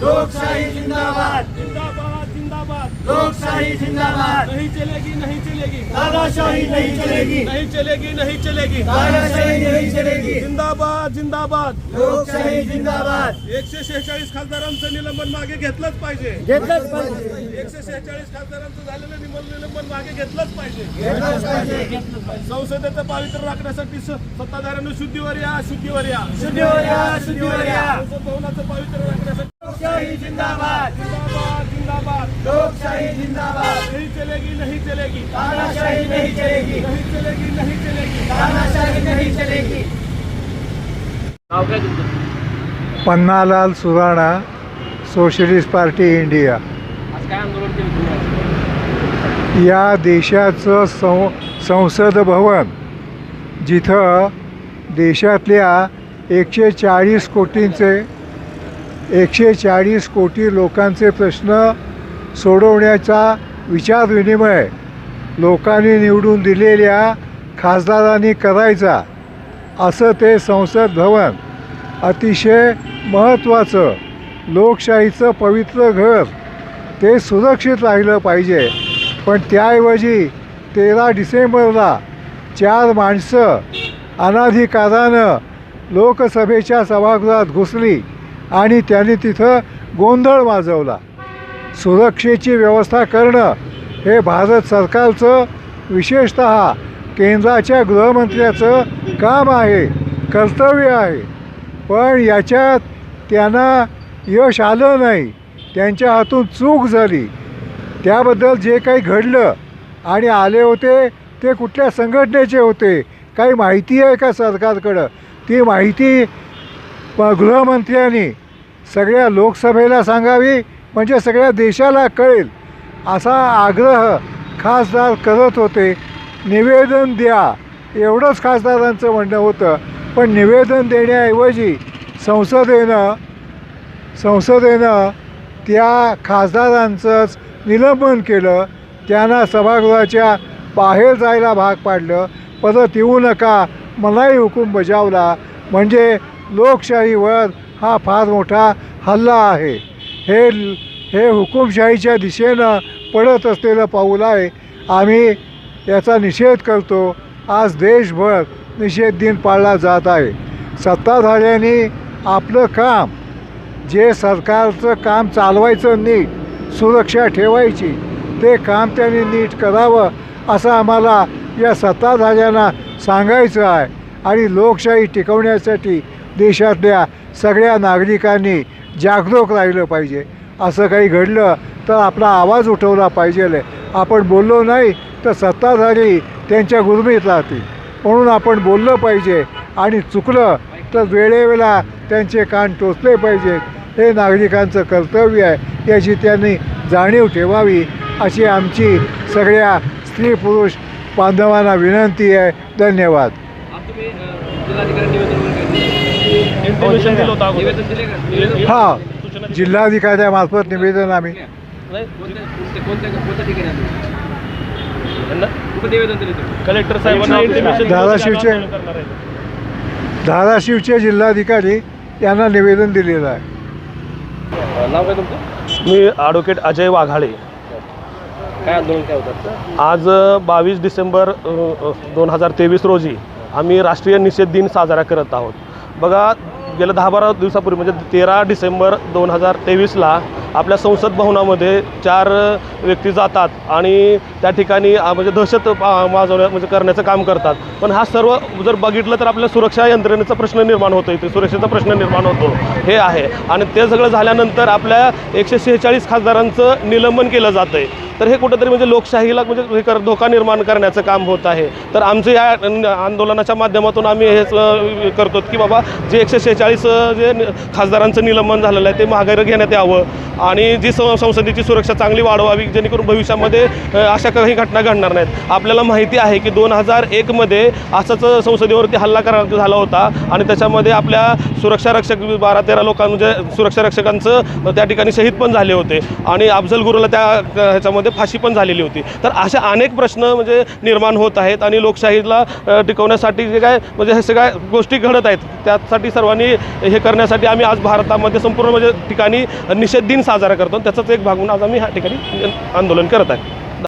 लोकशाही जिंदाबाद. जिंदाबाद जिंदाबाद. लोकशाही जिंदाबाद. नहीं चलेगी नहीं चलेगी. तानाशाही नहीं चलेगी नहीं चलेगी नहीं चलेगी. तानाशाही नहीं चलेगी. जिंदाबाद जिंदाबाद. लोकशाही जिंदाबाद. एकशे शेहेचाळीस खासदारांचं निलंबन मागे घेतलंच पाहिजे. घेतलंच पाहिजे. एकशे शेहेचाळीस खासदारांचं झालेलं निलंबन निलंबन मागे घेतलंच पाहिजे. घेतलंच पाहिजे. संसदेचं पावित्र्य राखण्यासाठी सत्ताधाऱ्यांनी शुद्धीवर या शुद्धीवर या. शुद्धीवर या शुद्धीवर या. भवनाचं पावित्र्य राखण्यासाठी लोकशाही जिंदाबाद. जिंदाबाद जिंदाबाद. लोकशाही जिंदाबाद. नहीं चलेगी नहीं चलेगी. तानाशाही नहीं चलेगी. नहीं चलेगी नहीं चलेगी. तानाशाही नहीं चलेगी. Pannalal Surana socialist party India. या देशाचं सं संसद भवन जिथं देशातल्या एकशे चाळीस कोटींचे एकशे चाळीस कोटी लोकांचे प्रश्न सोडवण्याचा विचारविनिमय लोकांनी निवडून दिलेल्या खासदारांनी करायचा असं ते संसद भवन अतिशय महत्त्वाचं लोकशाहीचं पवित्र घर ते सुरक्षित राहिलं पाहिजे. पण त्याऐवजी तेरा डिसेंबरला चार माणसं अनाधिकारानं लोकसभेच्या सभागृहात घुसली. आणि त्याने तिथं गोंधळ माजवला सुरक्षेची व्यवस्था करणं हे भारत सरकारचं विशेषत केंद्राच्या गृहमंत्र्याचं काम आहे कर्तव्य आहे. पण याच्यात त्यांना यश आलं नाही. त्यांच्या हातून चूक झाली. त्याबद्दल जे काही घडलं आणि आले होते ते कुठल्या संघटनेचे होते काही माहिती आहे का सरकारकडं? ती माहिती प- गृहमंत्र्यांनी सगळ्या लोकसभेला सांगावी म्हणजे सगळ्या देशाला कळेल. असा आग्रह खासदार करत होते. निवेदन द्या. एवढंच खासदारांचं म्हणणं होतं. पण निवेदन देण्याऐवजी संसदेनं संसदेनं त्या खासदारांचंच निलंबन केलं. त्यांना सभागृहाच्या बाहेर जायला भाग पाडलं. परत येऊ नका. मलाही हुकूम बजावला. म्हणजे लोकशाहीवर हा फार मोठा हल्ला आहे. हे हे हुकुमशाहीच्या दिशेनं पडत असलेलं पाऊल आहे. आम्ही याचा निषेध करतो. आज देशभर निषेध दिन पाळला जात आहे. सत्ताधाऱ्यांनी आपलं काम जे सरकारचं काम चालवायचं नीट सुरक्षा ठेवायची ते काम त्यांनी नीट करावं असं आम्हाला या सत्ताधाऱ्यांना सांगायचं आहे. आणि लोकशाही टिकवण्यासाठी देशातल्या सगळ्या नागरिकांनी जागरूक राहिलं पाहिजे. असं काही घडलं तर आपला आवाज उठवला पाहिजे. आपण बोललो नाही तर सत्ताधारी त्यांच्या गुरमीत राहतील. म्हणून आपण बोललं पाहिजे आणि चुकलं तर वेळेवेळा त्यांचे कान टोचले पाहिजेत हे नागरिकांचं कर्तव्य आहे. याची त्यांनी जाणीव ठेवावी. अशी आमची सगळ्या स्त्री पुरुष बांधवांना विनंती आहे. धन्यवाद. इंटिमेशन दिलं होतं अगोदर. हां. जिल्हाधिकाऱ्यामार्फत निवेदन आम्ही? कलेक्टर साहेबांना धाराशिवचे-. धाराशिवचे जिल्हाधिकारी यांना निवेदन दिलेलं आहे. नाव काय तुमचं? मी ॲडव्होकेट अजय वाघाळे. काय आंदोलन काय होतं आज बावीस डिसेंबर दोन हजार तेवीस रोजी आम्ही राष्ट्रीय निषेध दिन साजरा करत आहोत. बघा गेल्या दहा बारा दिवसापूर्वी म्हणजे तेरा डिसेंबर दोन हजार तेवीसला आपल्या संसद भवनामध्ये चार व्यक्ती जातात आणि त्या ठिकाणी म्हणजे दहशत माजवण्या म्हणजे करण्याचं काम करतात. पण हा सर्व जर बघितलं तर आपल्या सुरक्षा यंत्रणेचा प्रश्न निर्माण होतो इथे. सुरक्षेचा प्रश्न निर्माण होतो. हे आहे. आणि ते सगळं झाल्यानंतर आपल्या एकशे शेहेचाळीस खासदारांचं निलंबन केलं जातं आहे तर हे कुठंतरी म्हणजे लोकशाहीला म्हणजे हे कर धोका निर्माण करण्याचं काम होत आहे. तर आमचं या न- आंदोलनाच्या माध्यमातून आम्ही हेच करतो की बाबा जे एकशे शेहेचाळीस जे खासदारांचं निलंबन झालेलं आहे ते माघारी घेण्यात यावं. आणि जी सं संसदेची सुरक्षा चांगली वाढवावी जेणेकरून भविष्यामध्ये अशा काही घटना घडणार नाहीत. आपल्याला माहिती आहे की दोन हजार एकमध्ये असंच संसदेवरती हल्ला करा झाला होता आणि त्याच्यामध्ये आपल्या सुरक्षा रक्षक बारा तेरा लोकां म्हणजे सुरक्षा रक्षकांचं त्या ठिकाणी शहीद पण झाले होते. आणि अफजल गुरुला त्या ह्याच्यामध्ये फाशी पण झालेली होती. तर अशा अनेक प्रश्न म्हणजे निर्माण होत आहेत आणि लोकशाहीला टिकवण्यासाठी जे काय म्हणजे हे सगळ्या गोष्टी घडत आहेत त्यासाठी सर्वांनी हे करण्यासाठी आम्ही आज भारतामध्ये संपूर्ण म्हणजे ठिकाणी निषेध दिन साजरा करतो. त्याचाच एक भाग म्हणून आज आम्ही ह्या ठिकाणी आंदोलन करत आहे.